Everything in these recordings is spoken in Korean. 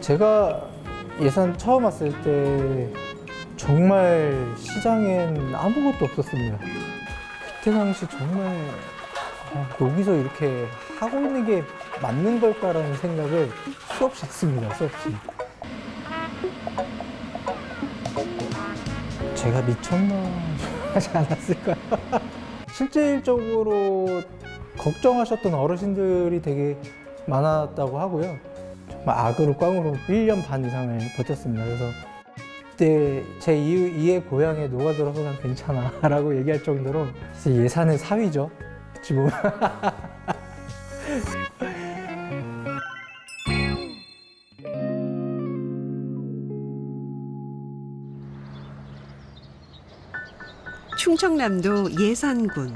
제가 예산 처음 왔을 때 정말 시장엔 아무것도 없었습니다. 그때 당시 정말 아, 여기서 이렇게 하고 있는 게 맞는 걸까라는 생각을 수없이 했습니다. 수없이. 제가 미쳤나 하지 않았을까요? 실질적으로 걱정하셨던 어르신들이 되게 많았다고 하고요. 정말 악으로 꽝으로 1년 반 이상을 버텼습니다. 그래서 그때 제 이, 이의 고향에 녹아들어서 난 괜찮아 라고 얘기할 정도로 예산의 사위죠. 어찌 보면. 충청남도 예산군.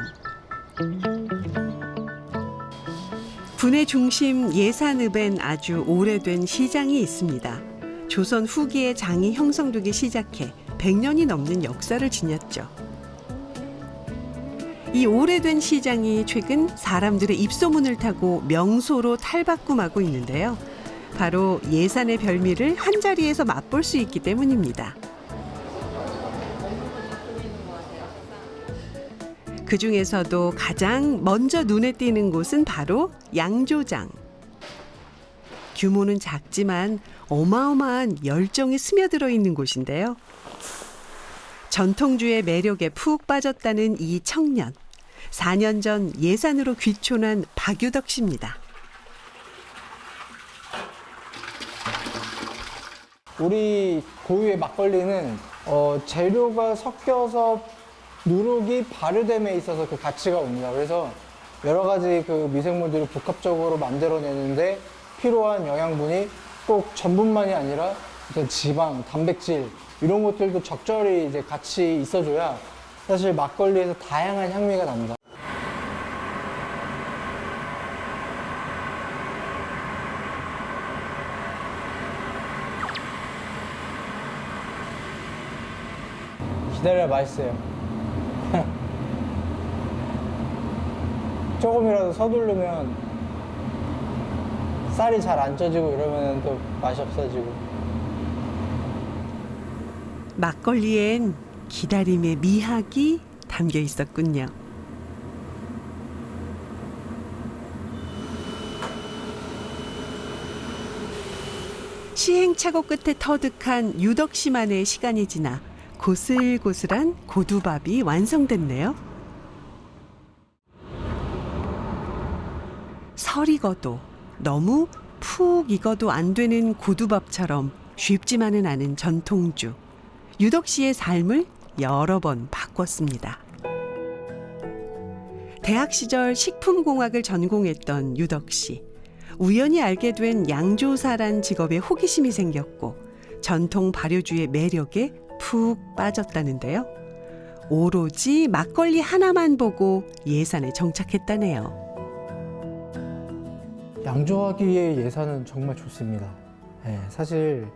군의 중심 예산읍엔 아주 오래된 시장이 있습니다. 조선 후기에 장이 형성되기 시작해 100년이 넘는 역사를 지녔죠. 이 오래된 시장이 최근 사람들의 입소문을 타고 명소로 탈바꿈하고 있는데요. 바로 예산의 별미를 한 자리에서 맛볼 수 있기 때문입니다. 그 중에서도 가장 먼저 눈에 띄는 곳은 바로 양조장. 규모는 작지만 어마어마한 열정이 스며들어 있는 곳인데요. 전통주의 매력에 푹 빠졌다는 이 청년. 4년 전 예산으로 귀촌한 박유덕 씨입니다. 우리 고유의 막걸리는 어, 재료가 섞여서 누룩이 발효됨에 있어서 그 가치가 옵니다. 그래서 여러 가지 그 미생물들을 복합적으로 만들어내는데 필요한 영양분이 꼭 전분만이 아니라 지방, 단백질 이런 것들도 적절히 이제 같이 있어줘야 사실 막걸리에서 다양한 향미가 납니다. 기다려야 맛있어요. 조금이라도 서두르면 쌀이 잘 안 쪄지고 이러면 또 맛이 없어지고. 막걸리엔 기다림의 미학이 담겨 있었군요. 시행착오 끝에 터득한 유덕 씨만의 시간이 지나 고슬고슬한 고두밥이 완성됐네요. 설 익어도 너무 푹 익어도 안 되는 고두밥처럼 쉽지만은 않은 전통주. 유덕 씨의 삶을 여러 번 바꿨습니다. 대학 시절 식품공학을 전공했던 유덕 씨. 우연히 알게 된 양조사란 직업에 호기심이 생겼고 전통 발효주의 매력에 푹 빠졌다는데요. 오로지 막걸리 하나만 보고 예산에 정착했다네요. 양조하기에 예산은 정말 좋습니다. 예, 사실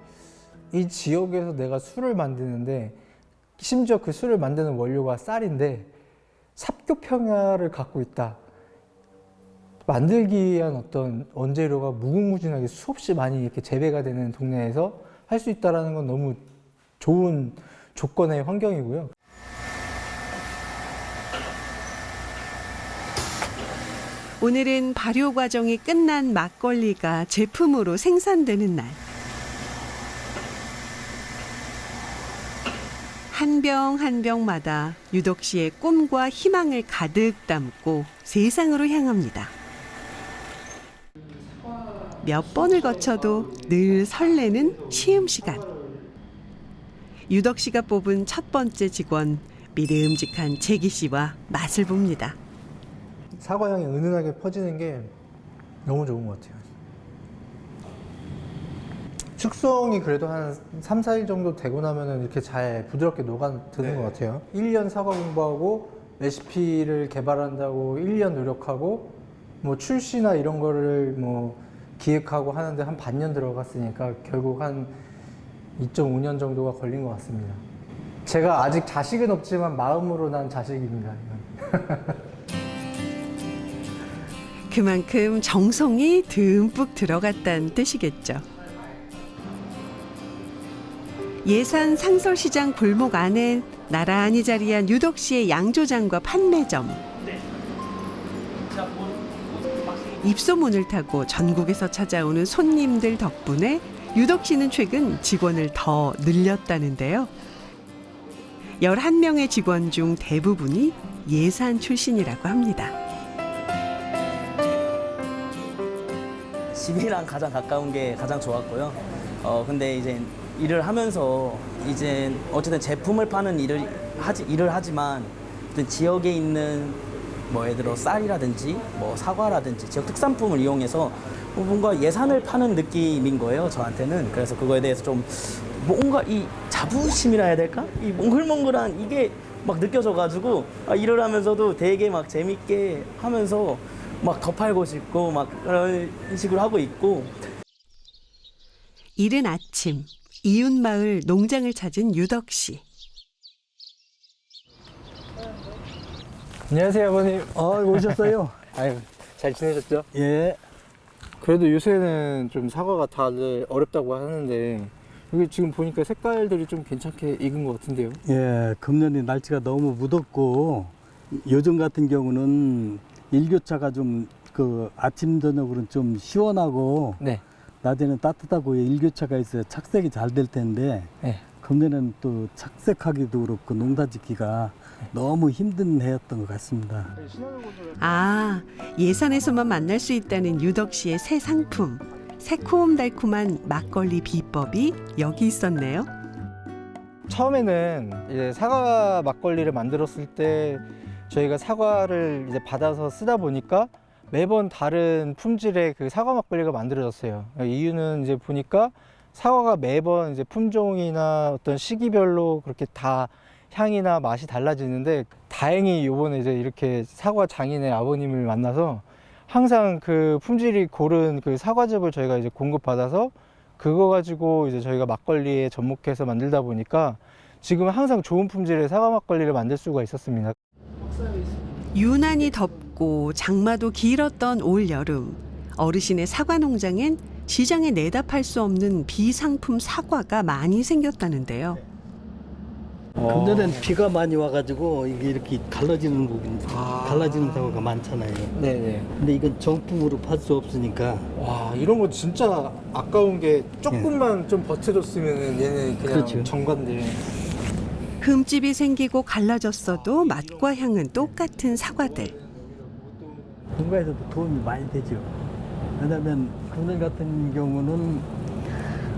이 지역에서 내가 술을 만드는데 심지어 그 술을 만드는 원료가 쌀인데 삽교평야를 갖고 있다. 만들기 위한 어떤 원재료가 무궁무진하게 수없이 많이 이렇게 재배가 되는 동네에서 할 수 있다라는 건 너무 좋은 조건의 환경이고요. 오늘은 발효 과정이 끝난 막걸리가 제품으로 생산되는 날. 한 병 한 병마다 유덕 씨의 꿈과 희망을 가득 담고 세상으로 향합니다. 몇 번을 거쳐도 늘 설레는 시음 시간. 유덕 씨가 뽑은 첫 번째 직원 믿음직한 재기 씨와 맛을 봅니다. 사과 향이 은은하게 퍼지는 게 너무 좋은 것 같아요. 숙성이 그래도 한 3, 4일 정도 되고 나면은 이렇게 잘 부드럽게 녹아드는 네. 것 같아요. 1년 사과 공부하고 레시피를 개발한다고 1년 노력하고 뭐 출시나 이런 거를 뭐 기획하고 하는데 한 반년 들어갔으니까 결국 한 2.5년 정도가 걸린 것 같습니다. 제가 아직 자식은 없지만 마음으로 난 자식입니다. 그만큼 정성이 듬뿍 들어갔다는 뜻이겠죠. 예산 상설시장 골목 안엔 나란히 자리한 유덕 씨의 양조장과 판매점. 입소문을 타고 전국에서 찾아오는 손님들 덕분에 유덕 씨는 최근 직원을 더 늘렸다는데요. 11명의 직원 중 대부분이 예산 출신이라고 합니다. 집이랑 가장 가까운 게 가장 좋았고요. 어 근데 이제 일을 하면서 이제 어쨌든 제품을 파는 일을 하지 일을 하지만 어떤 지역에 있는 뭐 예를 들어 쌀이라든지 뭐 사과라든지 지역 특산품을 이용해서 뭐 뭔가 예산을 파는 느낌인 거예요 저한테는 그래서 그거에 대해서 좀 뭔가 이 자부심이라 해야 될까 이 몽글몽글한 이게 막 느껴져가지고 아, 일을 하면서도 되게 막 재밌게 하면서 막 더 팔고 싶고 막 그런 식으로 하고 있고 이른 아침 이웃 마을 농장을 찾은 유덕 씨. 안녕하세요, 아버님. 아, 오셨어요? 아유, 잘 지내셨죠? 예. 그래도 요새는 좀 사과가 다들 어렵다고 하는데 여기 지금 보니까 색깔들이 좀 괜찮게 익은 것 같은데요. 예, 금년에 날씨가 너무 무덥고 요즘 같은 경우는 일교차가 좀 그 아침 저녁으로는 좀 시원하고 네. 낮에는 따뜻하고 일교차가 있어야 착색이 잘 될 텐데 네. 금년에는 또 착색하기도 그렇고 농사짓기가 너무 힘든 해였던 것 같습니다. 아, 예산에서만 만날 수 있다는 유덕 씨의 새 상품. 새콤달콤한 막걸리 비법이 여기 있었네요. 처음에는 이제 사과 막걸리를 만들었을 때 저희가 사과를 이제 받아서 쓰다 보니까 매번 다른 품질의 그 사과 막걸리가 만들어졌어요. 이유는 이제 보니까 사과가 매번 이제 품종이나 어떤 시기별로 그렇게 다 향이나 맛이 달라지는데 다행히 요번에 이제 이렇게 사과 장인의 아버님을 만나서 항상 그 품질이 고른 그 사과즙을 저희가 이제 공급받아서 그거 가지고 이제 저희가 막걸리에 접목해서 만들다 보니까 지금 항상 좋은 품질의 사과 막걸리를 만들 수가 있었습니다. 유난히 덥고 장마도 길었던 올 여름. 어르신의 사과 농장엔 시장에 내다 팔 수 없는 비상품 사과가 많이 생겼다는데요. 금년엔 비가 많이 와가지고 이게 이렇게 갈라지는 부분, 아. 갈라지는 사고가 많잖아요. 네네. 근데 이건 정품으로 팔 수 없으니까 와 이런 거 진짜 아까운 게 조금만 좀 버텨줬으면 얘는 그냥 그렇죠. 정관데. 흠집이 생기고 갈라졌어도 맛과 향은 똑같은 사과들. 농가에서도 도움이 많이 되죠. 왜냐하면 금년 같은 경우는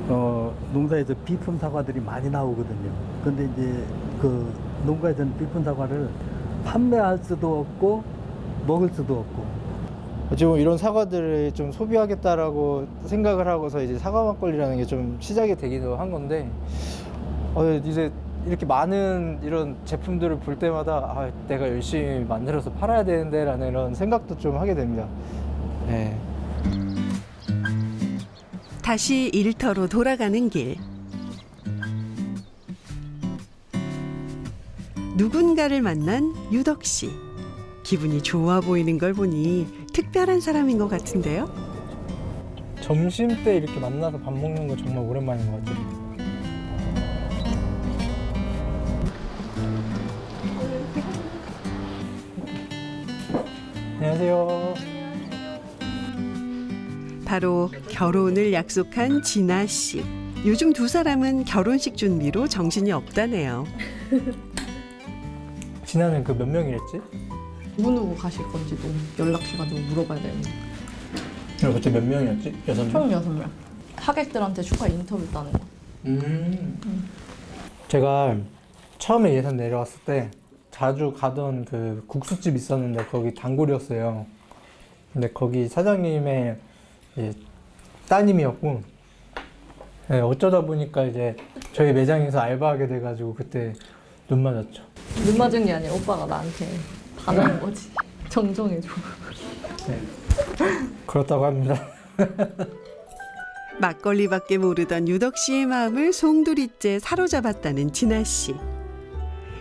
어, 농사에서 비품 사과들이 많이 나오거든요. 근데 이제 그 농가에서는 비품 사과를 판매할 수도 없고 먹을 수도 없고 지금 이런 사과들을 좀 소비하겠다라고 생각을 하고서 이제 사과 막걸리라는 게 좀 시작이 되기도 한 건데 어, 이제 이렇게 많은 이런 제품들을 볼 때마다 아, 내가 열심히 만들어서 팔아야 되는데라는 이런 생각도 좀 하게 됩니다. 네. 다시 일터로 돌아가는 길. 누군가를 만난 유덕 씨. 기분이 좋아 보이는 걸 보니 특별한 사람인 것 같은데요. 점심 때 이렇게 만나서 밥 먹는 거 정말 오랜만인 것 같아요. 안녕하세요. 바로 결혼을 약속한 진아 씨. 요즘 두 사람은 결혼식 준비로 정신이 없다네요. 진아는 그 몇 명이랬지? 누구누구 가실 건지도 연락해가지고 물어봐야 되는데 그럼 그때 몇 명이었지? 여섯 명? 총 여섯 명 하객들한테 축하 인터뷰 따는 거 음. 제가 처음에 예산 내려왔을 때 자주 가던 그 국수집 있었는데 거기 단골이었어요. 근데 거기 사장님의 이제 따님이었고 네, 어쩌다 보니까 이제 저희 매장에서 알바하게 돼가지고 그때 눈 맞았죠. 눈 맞은 게 아니라 오빠가 나한테 반한 거지 정정해줘 네. 그렇다고 합니다. 막걸리밖에 모르던 유덕 씨의 마음을 송두리째 사로잡았다는 진아 씨.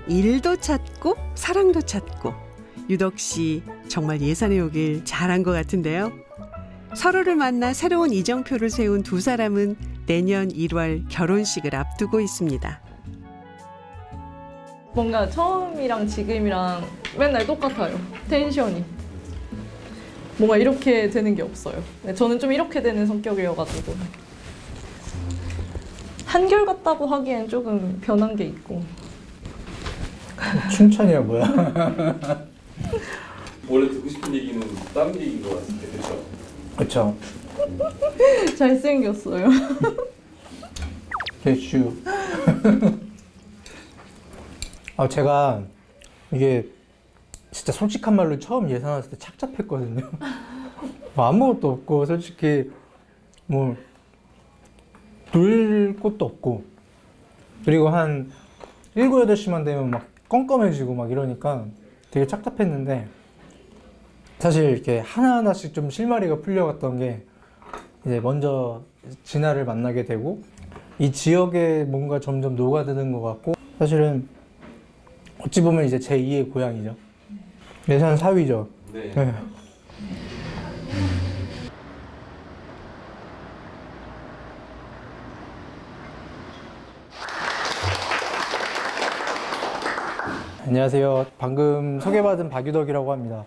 일도 찾고 사랑도 찾고 유덕 씨 정말 예산에 오길 잘한 것 같은데요. 서로를 만나 새로운 이정표를 세운 두 사람은 내년 1월 결혼식을 앞두고 있습니다. 뭔가 처음이랑 지금이랑 맨날 똑같아요. 텐션이. 뭔가 이렇게 되는 게 없어요. 네, 저는 좀 이렇게 되는 성격이어가지고. 한결같다고 하기엔 조금 변한 게 있고. 춘천이야 뭐야? 원래 듣고 싶은 얘기는 다른 얘기인 것 같은데 그렇죠? 그렇죠. 잘생겼어요. 개슈. 아 제가 이게 진짜 솔직한 말로 처음 예상했을 때 착잡했거든요. 뭐 아무것도 없고 솔직히 뭐 놀 곳도 없고 그리고 한 7, 8시만 되면 막 껌껌해지고 막 이러니까 되게 착잡했는데 사실 이렇게 하나하나씩 좀 실마리가 풀려갔던 게 이제 먼저 진아를 만나게 되고 이 지역에 뭔가 점점 녹아드는 것 같고 사실은 어찌 보면 이제 제 2의 고향이죠. 예산 사위죠. 네. 네. 안녕하세요. 방금 소개받은 박유덕이라고 합니다.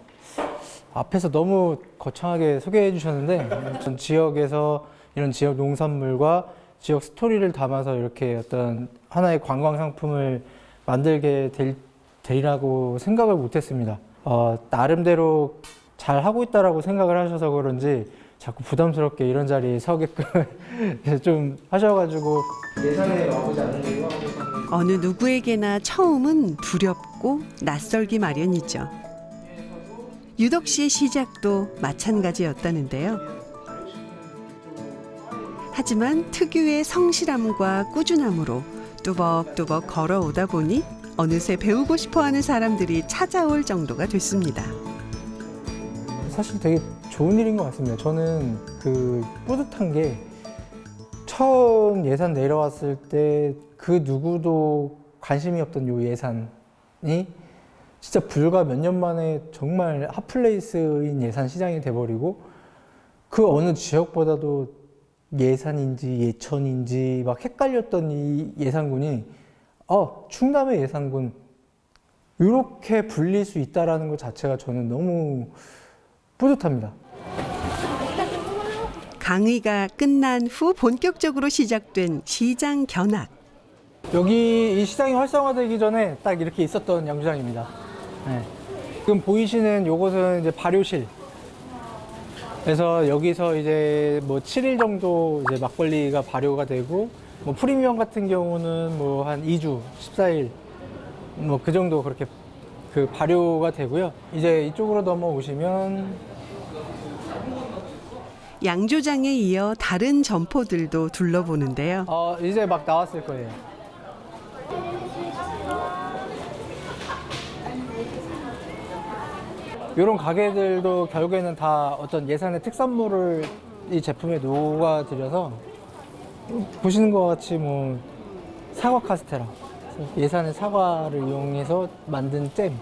앞에서 너무 거창하게 소개해 주셨는데 전 지역에서 이런 지역 농산물과 지역 스토리를 담아서 이렇게 어떤 하나의 관광 상품을 만들게 될, 되리라고 생각을 못했습니다. 어, 나름대로 잘 하고 있다라고 생각을 하셔서 그런지 자꾸 부담스럽게 이런 자리에 서게끔 좀 하셔가지고 와보지 않으려고 하고 있었는데 어느 누구에게나 처음은 두렵고 낯설기 마련이죠. 유덕 씨의 시작도 마찬가지였다는데요. 하지만 특유의 성실함과 꾸준함으로 뚜벅뚜벅 걸어오다 보니 어느새 배우고 싶어하는 사람들이 찾아올 정도가 됐습니다. 사실 되게 좋은 일인 것 같습니다. 저는 그 뿌듯한 게 처음 예산 내려왔을 때 그 누구도 관심이 없던 요 예산이 진짜 불과 몇 년 만에 정말 핫플레이스인 예산 시장이 돼버리고 그 어느 지역보다도 예산인지 예천인지 막 헷갈렸던 이 예산군이 어 충남의 예산군 이렇게 불릴 수 있다라는 것 자체가 저는 너무 뿌듯합니다. 강의가 끝난 후 본격적으로 시작된 시장 견학. 여기 이 시장이 활성화되기 전에 딱 이렇게 있었던 양주장입니다. 네. 지금 보이시는 요것은 이제 발효실. 그래서 여기서 이제 뭐 7일 정도 이제 막걸리가 발효가 되고 뭐 프리미엄 같은 경우는 뭐 한 2주, 14일 뭐 그 정도 그렇게 그 발효가 되고요. 이제 이쪽으로 넘어오시면 양조장에 이어 다른 점포들도 둘러보는데요. 어, 이제 막 나왔을 거예요. 이런 가게들도 결국에는 다 어떤 예산의 특산물을 이 제품에 녹아들여서 보시는 것 같이 뭐 사과 카스테라 예산의 사과를 이용해서 만든 잼.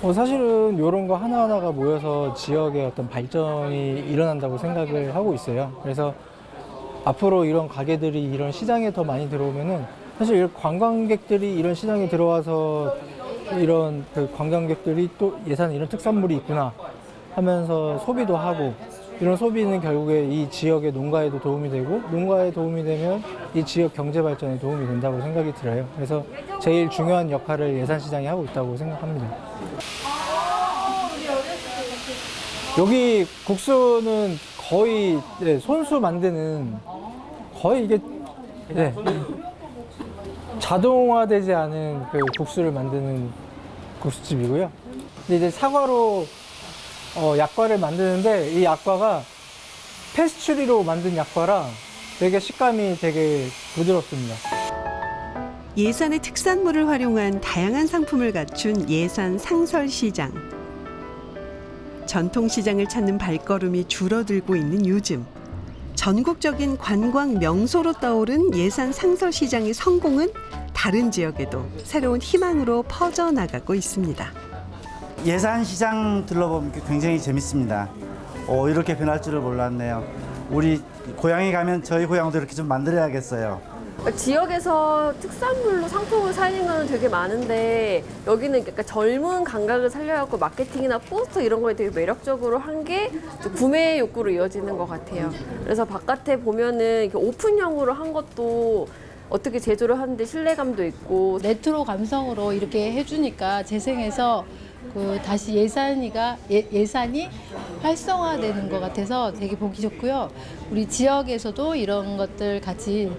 뭐 사실은 이런 거 하나하나가 모여서 지역의 어떤 발전이 일어난다고 생각을 하고 있어요. 그래서 앞으로 이런 가게들이 이런 시장에 더 많이 들어오면은 사실 관광객들이 이런 시장에 들어와서 이런 그 관광객들이 또 예산에 이런 특산물이 있구나 하면서 소비도 하고 이런 소비는 결국에 이 지역의 농가에도 도움이 되고 농가에 도움이 되면 이 지역 경제 발전에 도움이 된다고 생각이 들어요. 그래서 제일 중요한 역할을 예산 시장이 하고 있다고 생각합니다. 여기 국수는 거의 네, 손수 만드는 거의 이게 네, 자동화되지 않은 그 국수를 만드는 국수집이고요. 근데 이제 사과로 어, 약과를 만드는데 이 약과가 패스츄리로 만든 약과라 되게 식감이 되게 부드럽습니다. 예산의 특산물을 활용한 다양한 상품을 갖춘 예산 상설 시장. 전통시장을 찾는 발걸음이 줄어들고 있는 요즘 전국적인 관광 명소로 떠오른 예산 상설시장의 성공은 다른 지역에도 새로운 희망으로 퍼져나가고 있습니다. 예산 시장 둘러보면 굉장히 재밌습니다. 어, 이렇게 변할 줄을 몰랐네요. 우리 고향에 가면 저희 고향도 이렇게 좀 만들어야겠어요. 지역에서 특산물로 상품을 살리는 건 되게 많은데 여기는 약간 젊은 감각을 살려갖고 마케팅이나 포스터 이런 거에 되게 매력적으로 한 게 구매 욕구로 이어지는 것 같아요. 그래서 바깥에 보면은 오픈형으로 한 것도 어떻게 제조를 하는데 신뢰감도 있고 레트로 감성으로 이렇게 해주니까 재생해서 그 다시 예산이가 예, 예산이 활성화되는 것 같아서 되게 보기 좋고요. 우리 지역에서도 이런 것들 같이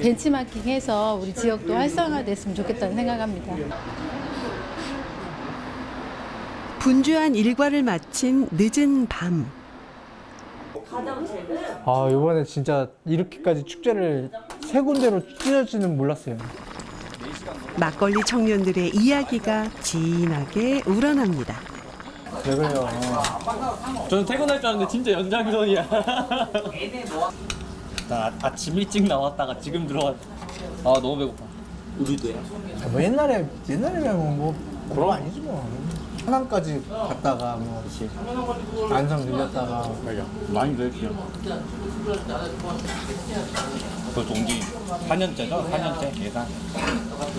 벤치마킹해서 우리 지역도 활성화됐으면 좋겠다는 생각합니다. 분주한 일과를 마친 늦은 밤 아 이번에 진짜 이렇게까지 축제를 세 군데로 찢어지는 몰랐어요. 막걸리 청년들의 이야기가 진하게 우러납니다. 왜 그래요? 저는 퇴근할 줄 알았는데 진짜 연장선이야. 나 아, 아침 일찍 나왔다가 지금 들어왔. 아 너무 배고파. 뭐 옛날에 옛날이면 뭐 그런 거 아니지 뭐. 하남까지 갔다가 뭐 안성 들렸다가 맞아. 많이 늘게요. 그 동기 4년째죠? 4년째 예산.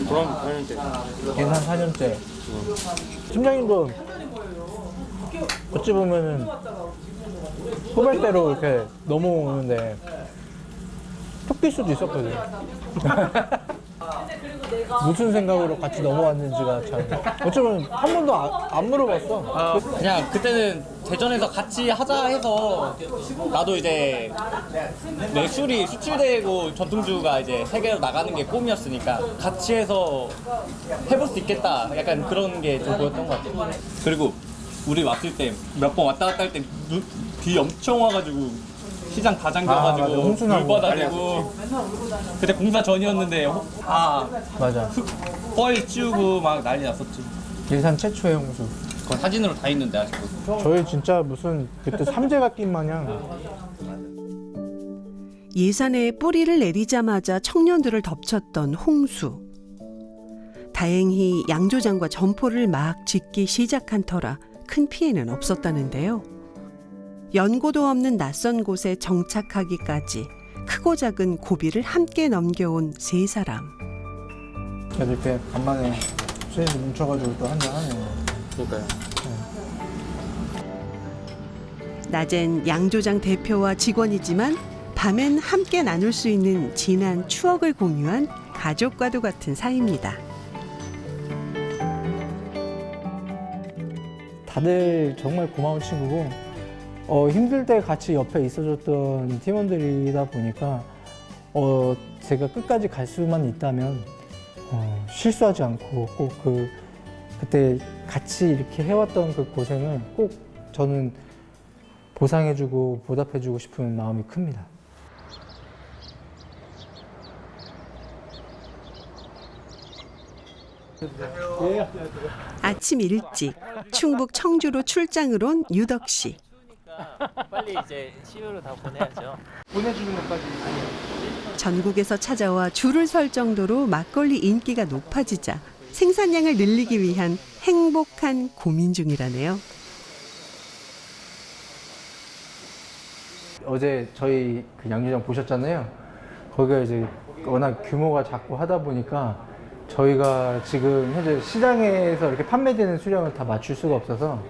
그럼 4년째. 계산 4년째. 팀장님도 어찌 보면은 후발대로 이렇게 넘어오는데 톡뛸 수도 있었거든. 무슨 생각으로 같이 넘어왔는지가 참. 어쩌면 한 번도 안, 안 물어봤어. 그냥 그때는 대전에서 같이 하자 해서 나도 이제 내 술이 수출되고 전통주가 이제 세계로 나가는 게 꿈이었으니까 같이 해서 해볼 수 있겠다 약간 그런 게 좀 보였던 것 같아요 그리고 우리 왔을 때 몇 번 왔다 갔다 할 때 비 엄청 와가지고 시장 다 아, 잠겨가지고 맞아. 홍수나고. 물 받아내고 그때 공사 전이었는데 다 맞아. 뻘 치우고 막 난리 났었지 예산 최초의 홍수. 그건 사진으로 다 있는데 아직도 저희 진짜 무슨 그때 삼재가 낀 마냥 예산에 뿌리를 내리자마자 청년들을 덮쳤던 홍수. 다행히 양조장과 점포를 막 짓기 시작한 터라 큰 피해는 없었다는데요. 연고도 없는 낯선 곳에 정착하기까지 크고 작은 고비를 함께 넘겨온 세 사람. 그래도 이렇게 간만에 수현이 뭉쳐가지고 또 한잔 하네요. 그러니까요 낮엔 양조장 대표와 직원이지만 밤엔 함께 나눌 수 있는 진한 추억을 공유한 가족과도 같은 사이입니다. 다들 정말 고마운 친구고 어, 힘들 때 같이 옆에 있어줬던 팀원들이다 보니까 어, 제가 끝까지 갈 수만 있다면 어, 실수하지 않고 꼭 그 그때 같이 이렇게 해왔던 그 고생을 꼭 저는 보상해주고 보답해주고 싶은 마음이 큽니다. 아침 일찍 충북 청주로 출장을 온 유덕 씨. 빨리 이제 CU로 다 보내야죠. 보내주는 것까지 전국에서 찾아와 줄을 설 정도로 막걸리 인기가 높아지자 생산량을 늘리기 위한 행복한 고민 중이라네요. 어제 저희 그 양조장 보셨잖아요. 거기가 이제 워낙 규모가 작고 하다 보니까 저희가 지금 현재 시장에서 이렇게 판매되는 수량을 다 맞출 수가 없어서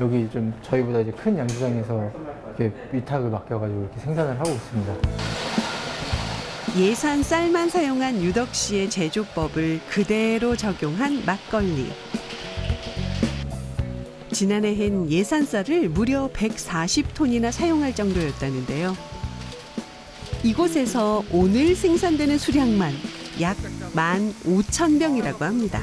여기 좀 저희보다 이제 큰 양조장에서 이렇게 위탁을 맡겨가지고 이렇게 생산을 하고 있습니다. 예산 쌀만 사용한 유덕 씨의 제조법을 그대로 적용한 막걸리. 지난해 hen 예산 쌀을 무려 140톤이나 사용할 정도였다는데요. 이곳에서 오늘 생산되는 수량만 약 15,000병이라고 합니다.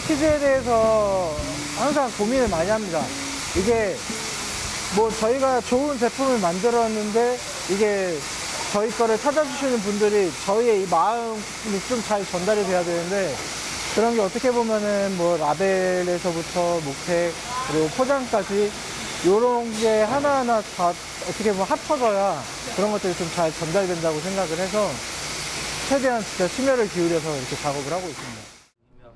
패키지에 대해서 항상 고민을 많이 합니다. 이게 뭐 저희가 좋은 제품을 만들었는데 이게 저희 거를 찾아주시는 분들이 저희의 이 마음이 좀 잘 전달이 돼야 되는데 그런 게 어떻게 보면은 뭐 라벨에서부터 목색 그리고 포장까지 요런 게 하나하나 다 어떻게 보면 합쳐져야 그런 것들이 좀 잘 전달된다고 생각을 해서 최대한 진짜 심혈을 기울여서 이렇게 작업을 하고 있습니다.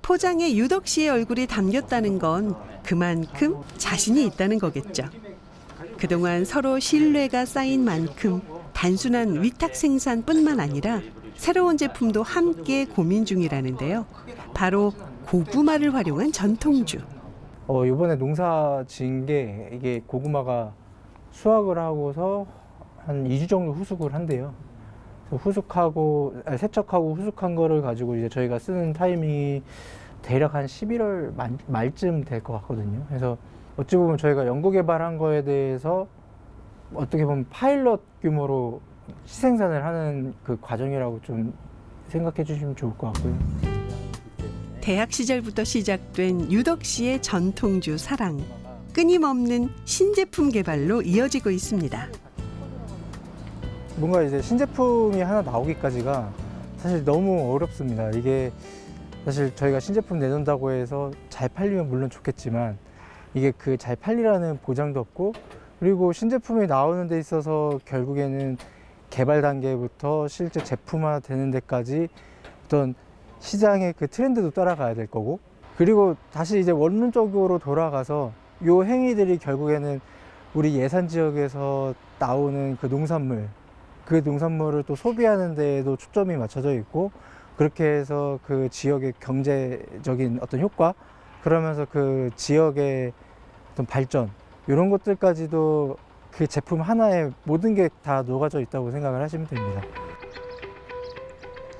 포장에 유덕 씨의 얼굴이 담겼다는 건 그만큼 자신이 있다는 거겠죠. 그동안 서로 신뢰가 쌓인 만큼 단순한 위탁 생산뿐만 아니라 새로운 제품도 함께 고민 중이라는데요. 바로 고구마를 활용한 전통주. 어, 이번에 농사 지은 게 이게 고구마가 수확을 하고서 한 2주 정도 후숙을 한대요. 그래서 후숙하고, 아니, 세척하고 후숙한 거를 가지고 이제 저희가 쓰는 타이밍이 대략 한 11월 말, 말쯤 될 것 같거든요. 그래서 어찌 보면 저희가 연구 개발한 거에 대해서 어떻게 보면 파일럿 규모로 시생산을 하는 그 과정이라고 좀 생각해 주시면 좋을 것 같고요. 대학 시절부터 시작된 유덕 씨의 전통주 사랑. 끊임없는 신제품 개발로 이어지고 있습니다. 뭔가 이제 신제품이 하나 나오기까지가 사실 너무 어렵습니다. 이게 사실 저희가 신제품 내놓는다고 해서 잘 팔리면 물론 좋겠지만 이게 그 잘 팔리라는 보장도 없고 그리고 신제품이 나오는 데 있어서 결국에는 개발 단계부터 실제 제품화 되는 데까지 어떤 시장의 그 트렌드도 따라가야 될 거고 그리고 다시 이제 원론적으로 돌아가서 요 행위들이 결국에는 우리 예산 지역에서 나오는 그 농산물 그 농산물을 또 소비하는 데에도 초점이 맞춰져 있고 그렇게 해서 그 지역의 경제적인 어떤 효과 그러면서 그 지역의 어떤 발전 이런 것들까지도 그 제품 하나에 모든 게 다 녹아져 있다고 생각을 하시면 됩니다.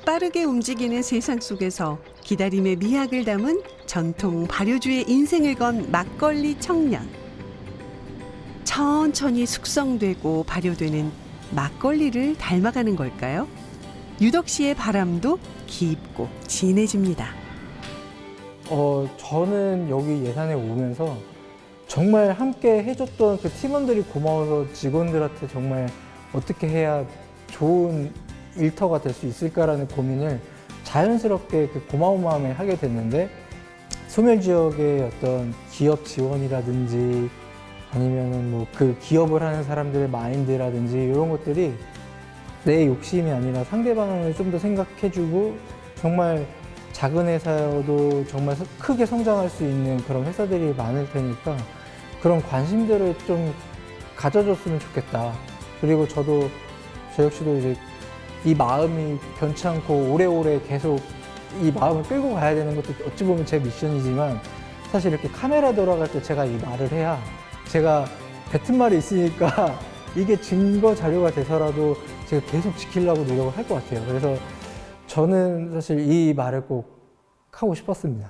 빠르게 움직이는 세상 속에서 기다림의 미학을 담은 전통 발효주의 인생을 건 막걸리 청년. 천천히 숙성되고 발효되는 막걸리를 닮아가는 걸까요? 유덕 씨의 바람도 깊고 진해집니다. 어, 저는 여기 예산에 오면서 정말 함께 해줬던 그 팀원들이 고마워서 직원들한테 정말 어떻게 해야 좋은 일터가 될 수 있을까라는 고민을 자연스럽게 그 고마운 마음에 하게 됐는데 소멸 지역의 어떤 기업 지원이라든지 아니면은 뭐 그 기업을 하는 사람들의 마인드라든지 이런 것들이 내 욕심이 아니라 상대방을 좀 더 생각해주고 정말 작은 회사여도 정말 서- 크게 성장할 수 있는 그런 회사들이 많을 테니까 그런 관심들을 좀 가져줬으면 좋겠다. 그리고 저도 저 역시도 이제 이 마음이 변치 않고 오래오래 계속 이 마음을 끌고 가야 되는 것도 어찌 보면 제 미션이지만 사실 이렇게 카메라 돌아갈 때 제가 이 말을 해야 제가 뱉은 말이 있으니까 이게 증거 자료가 돼서라도 제가 계속 지키려고 노력을 할 것 같아요. 그래서 저는 사실 이 말을 꼭 하고 싶었습니다.